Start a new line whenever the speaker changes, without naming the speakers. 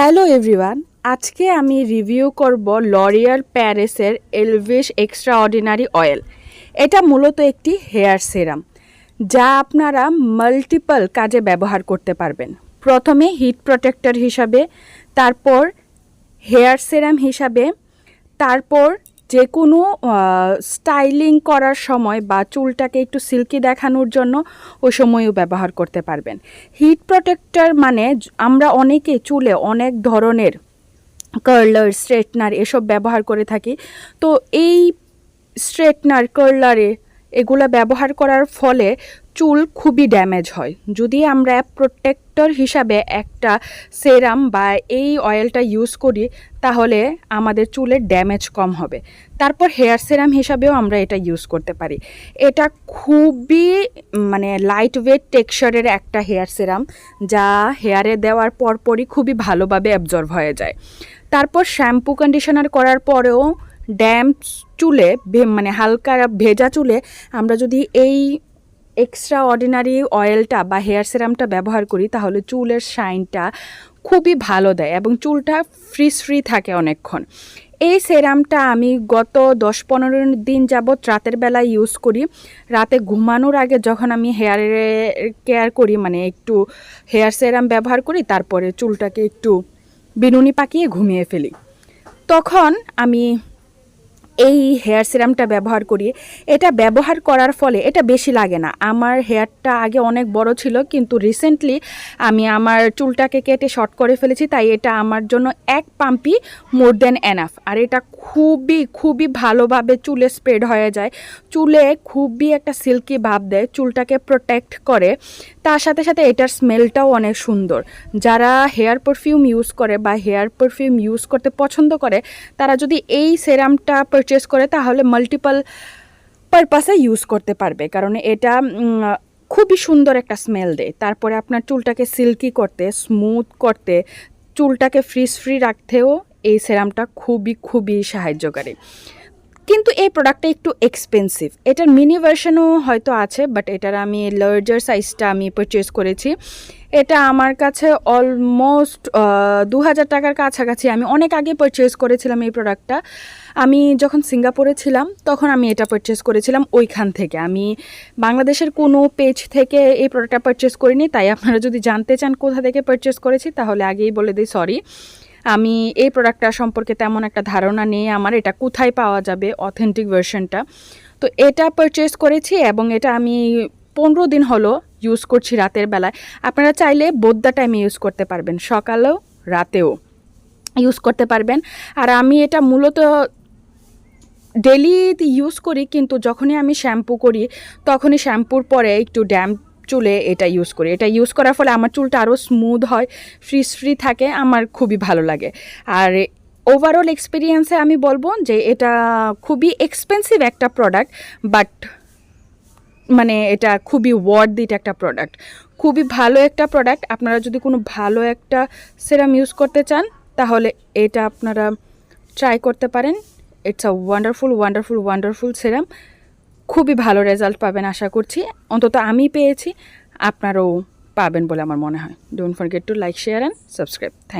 Hello everyone, আজকে আমি review করব লরিয়াল প্যারিসের এলভিস এক্সট্রা অর্ডিনারি অয়েল এটা মূলত একটি হেয়ার সিরাম, যা আপনারা মাল্টিপল কাজে ব্যবহার করতে পারবেন। প্রথমে হিট প্রোটেক্টর হিসাবে, তারপর হেয়ার সিরাম হিসাবে, তারপর যে কোনো স্টাইলিং করার সময় বা চুলটাকে একটু সিল্কি দেখানোর জন্য ওই সময়ও ব্যবহার করতে পারবেন। হিট প্রোটেক্টর মানে আমরা অনেকে চুলে অনেক ধরনের কার্লার স্ট্রেটনার এসব ব্যবহার করে থাকি। তো এই স্ট্রেটনার কার্লারে এগুলো ব্যবহার করার ফলে চুল খুবই ড্যামেজ হয়। যদি আমরা প্রোটেক্টর হিসাবে একটা সেরাম বা এই অয়েলটা ইউজ করি, তাহলে আমাদের চুলের ড্যামেজ কম হবে। তারপর হেয়ার সেরাম হিসাবেও আমরা এটা ইউজ করতে পারি। এটা খুবই মানে লাইট ওয়েট টেক্সচারের একটা হেয়ার সেরাম যা হেয়ারে দেওয়ার পরপরই খুবই ভালোভাবে অ্যাবজর্ভ হয়ে যায়। তারপর শ্যাম্পু কন্ডিশনার করার পরেও ড্যাম্প চুলে মানে হালকা ভেজা চুলে আমরা যদি এই এক্সট্রা অর্ডিনারি অয়েলটা বা হেয়ার সিরামটা ব্যবহার করি, তাহলে চুলের শাইনটা খুবই ভালো দেয় এবং চুলটা ফ্রিজ ফ্রি থাকে অনেকক্ষণ। এই সেরামটা আমি গত দশ পনেরো দিন যাবৎ রাতের বেলা ইউজ করি। রাতে ঘুমানোর আগে যখন আমি হেয়ারে কেয়ার করি মানে একটু হেয়ার সেরাম ব্যবহার করি, তারপরে চুলটাকে একটু বিনুনি পাকিয়ে ঘুমিয়ে ফেলি। তখন আমি এই হেয়ার সিরামটা ব্যবহার করি। এটা ব্যবহার করার ফলে এটা বেশি লাগে না। আমার হেয়ারটা আগে অনেক বড় ছিল, কিন্তু রিসেন্টলি আমি আমার চুলটাকে কেটে শর্ট করে ফেলেছি, তাই এটা আমার জন্য এক পাম্পই মোর দেন এনাফ আর এটা খুবই খুবই ভালোভাবে চুলে স্প্রেড হয়ে যায়। চুলে খুবই একটা সিল্কি ভাব দেয়, চুলটাকে প্রোটেক্ট করে। তার সাথে সাথে এটার স্মেলটাও অনেক সুন্দর। যারা হেয়ার পারফিউম ইউজ করে বা হেয়ার পারফিউম ইউজ করতে পছন্দ করে, তারা যদি এই সেরামটা পারচেস করে তাহলে মাল্টিপল পারপাসে ইউজ করতে পারবে। কারণ এটা খুবই সুন্দর একটা স্মেল দেয়। তারপরে আপনার চুলটাকে সিল্কি করতে স্মুথ করতে, চুলটাকে ফ্রিজ ফ্রি রাখতেও এই সেরামটা খুবই খুবই সাহায্যকারী। কিন্তু এই প্রোডাক্টটা একটু এক্সপেন্সিভ এটার মিনি ভার্সনও হয়তো আছে বাট এটার আমি লার্জার সাইজটা আমি পারচেস করেছি। এটা আমার কাছে অলমোস্ট দু হাজার টাকার কাছাকাছি। আমি অনেক আগে পারচেস করেছিলাম এই প্রোডাক্টটা আমি যখন সিঙ্গাপুরে ছিলাম, তখন আমি এটা পারচেস করেছিলাম ওইখান থেকে। আমি বাংলাদেশের কোনো পেজ থেকে এই প্রোডাক্টটা পারচেস করিনি, তাই আপনারা যদি জানতে চান কোথা থেকে পারচেস করেছি, তাহলে আগেই বলে দিই সরি আমি এই প্রোডাক্টটা সম্পর্কে তেমন একটা ধারণা নেই আমার, এটা কোথায় পাওয়া যাবে অথেন্টিক ভার্সনটা তো এটা পারচেস করেছি এবং এটা আমি পনেরো দিন হলো ইউজ করছি রাতের বেলায়। আপনারা চাইলে বোদ্দা টাইমে ইউজ করতে পারবেন, সকালেও রাতেও ইউজ করতে পারবেন। আর আমি এটা মূলত ডেলি ইউজ করি, কিন্তু যখনই আমি শ্যাম্পু করি, তখনই শ্যাম্পুর পরে একটু ড্যাম্প চুলে এটা ইউজ করি। এটা ইউজ করার ফলে আমার চুলটা আরও স্মুথ হয় ফ্রিজ ফ্রি থাকে, আমার খুবই ভালো লাগে। আর ওভারঅল এক্সপিরিয়েন্সে আমি বলব যে এটা খুবই এক্সপেন্সিভ একটা প্রোডাক্ট বাট মানে এটা খুবই ওয়ার্ড দিট একটা প্রোডাক্ট খুবই ভালো একটা প্রোডাক্ট আপনারা যদি কোনো ভালো একটা সেরাম ইউজ করতে চান, তাহলে এটা আপনারা ট্রাই করতে পারেন। It's a wonderful wonderful wonderful serum খুবই ভালো রেজাল্ট পাবেন আশা করছি। অন্তত আমি পেয়েছি, আপনারাও পাবেন বলে আমার মনে হয়। Don't forget to like share and subscribe thank